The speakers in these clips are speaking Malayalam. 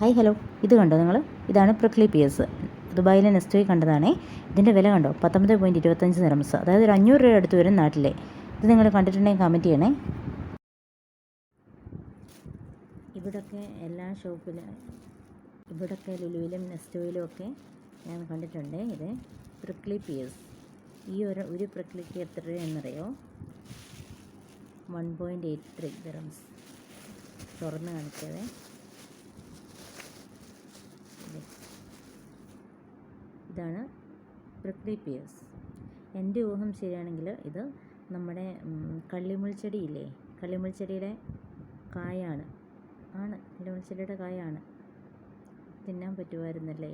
Hi hello. ഇത് കണ്ടോ നിങ്ങൾ ഇതാണ് പ്രിക്ലി പിയസ് ദുബായിലെ നെസ്റ്റോയിൽ കണ്ടതാണേ. ഇതിന്റെ വില കണ്ടോ? പത്തൊമ്പത് പോയിന്റ് ഇരുപത്തഞ്ച് നിറംസ് അതായത് ഒരു അഞ്ഞൂറ് രൂപ അടുത്ത് വരും നാട്ടിലെ. ഇത് നിങ്ങൾ കണ്ടിട്ടുണ്ടെങ്കിൽ കമന്റ് ചെയ്യണേ. ഇവിടൊക്കെ എല്ലാ ഷോപ്പിലും ഇവിടൊക്കെ ലുലുവിലും നെസ്റ്റോയിലും ഒക്കെ ഞാൻ കണ്ടിട്ടുണ്ട് ഇത് പ്രിക്ലി പിയസ് ഈ ഒരു ഒരു പ്രിക്ലിക്ക് എത്ര രൂപയെന്നറിയോ one point eight three grams തുറന്ന് കാണിച്ചതേ ഇത്. ഇതാണ് പ്രിക്ലി പിയേഴ്സ് എന്റെ ഊഹം ശരിയാണെങ്കിൽ ഇത് നമ്മുടെ കള്ളിമുൾച്ചെടിയില്ലേ? കള്ളിമുൾച്ചെടിയുടെ കായാണ്. ആണ്. കള്ളിമുൾച്ചെടിയുടെ കായാണ്. തിന്നാൻ പറ്റുമായിരുന്നല്ലേ?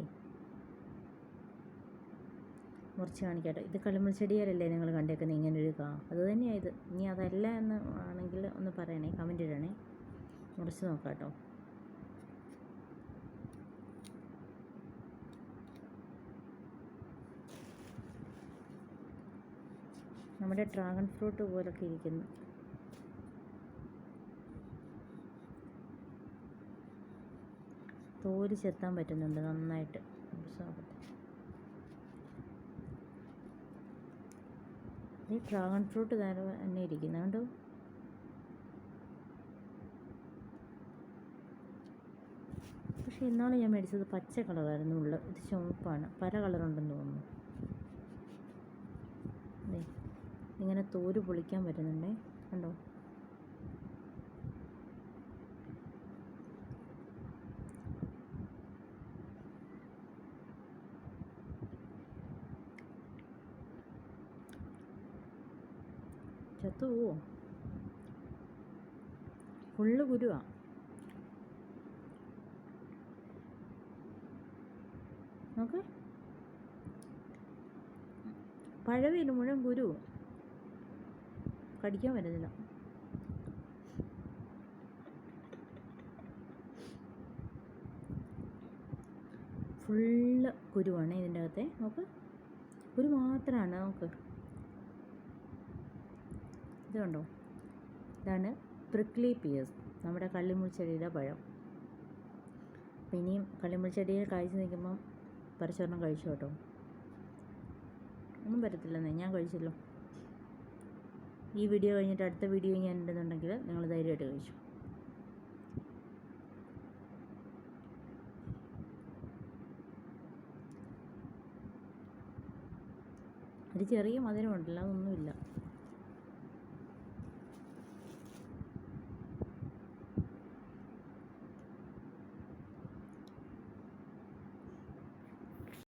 മുറിച്ച് കാണിക്കട്ടെ. ഇത് കള്ളിമുൾച്ചെടിയാലല്ലേ നിങ്ങൾ കണ്ടേക്കുന്നത്? ഇങ്ങനൊരു കാ. അത് തന്നെയാണ് ഇത്. ഇനി അതല്ല എന്ന് ആണെങ്കിൽ ഒന്ന് പറയണേ കമന്റ് ഇടണേ. മുറിച്ച് നോക്കാം കേട്ടോ നമ്മുടെ ഡ്രാഗൺ ഫ്രൂട്ട് പോലൊക്കെ ഇരിക്കുന്നു. തോൽ ചെത്താൻ പറ്റുന്നുണ്ട് നന്നായിട്ട്. ഈ ഡ്രാഗൺ ഫ്രൂട്ട് തന്നെ ഇരിക്കുന്നത് കണ്ടോ? പക്ഷേ ഇന്നാളെ ഞാൻ മേടിച്ചത് പച്ച കളറായിരുന്നു ഉള്ളത് ഇത് ചുവപ്പാണ്. പല കളറുണ്ടെന്ന് തോന്നുന്നു. ഇങ്ങനെ തോര് പൊളിക്കാൻ വരുന്നുണ്ടേ കണ്ടോ? ചത്തു പോവോ? ഫുള്ള് കുരുവാ. നോക്ക്. പഴവില്ല മുഴുവൻ കുരു കടിക്കാൻ വരുന്നില്ല. ഫുള്ള് കുരുവാണ് ഇതിന്റെ അകത്തെ. നോക്ക്. കുരു മാത്രമാണ് നമുക്ക്. ഇത് കണ്ടോ? ഇതാണ് പ്രിക്ലി പിയേഴ്സ് നമ്മുടെ കള്ളിമുൾച്ചെടിയുടെ പഴം. അപ്പം ഇനിയും കള്ളിമുൾച്ചെടിയിൽ കാഴ്ച നിൽക്കുമ്പം പരിശോധന കഴിച്ചു കേട്ടോ? ഒന്നും പറ്റത്തില്ലെന്നേ. ഞാൻ കഴിച്ചല്ലോ. ഈ വീഡിയോ കഴിഞ്ഞിട്ട് അടുത്ത വീഡിയോ ഞാൻ ഉണ്ടെന്നുണ്ടെങ്കിൽ നിങ്ങൾ ധൈര്യമായിട്ട് കഴിച്ചു. ഒരു ചെറിയ മധുരമുണ്ടല്ലോ അതൊന്നുമില്ല.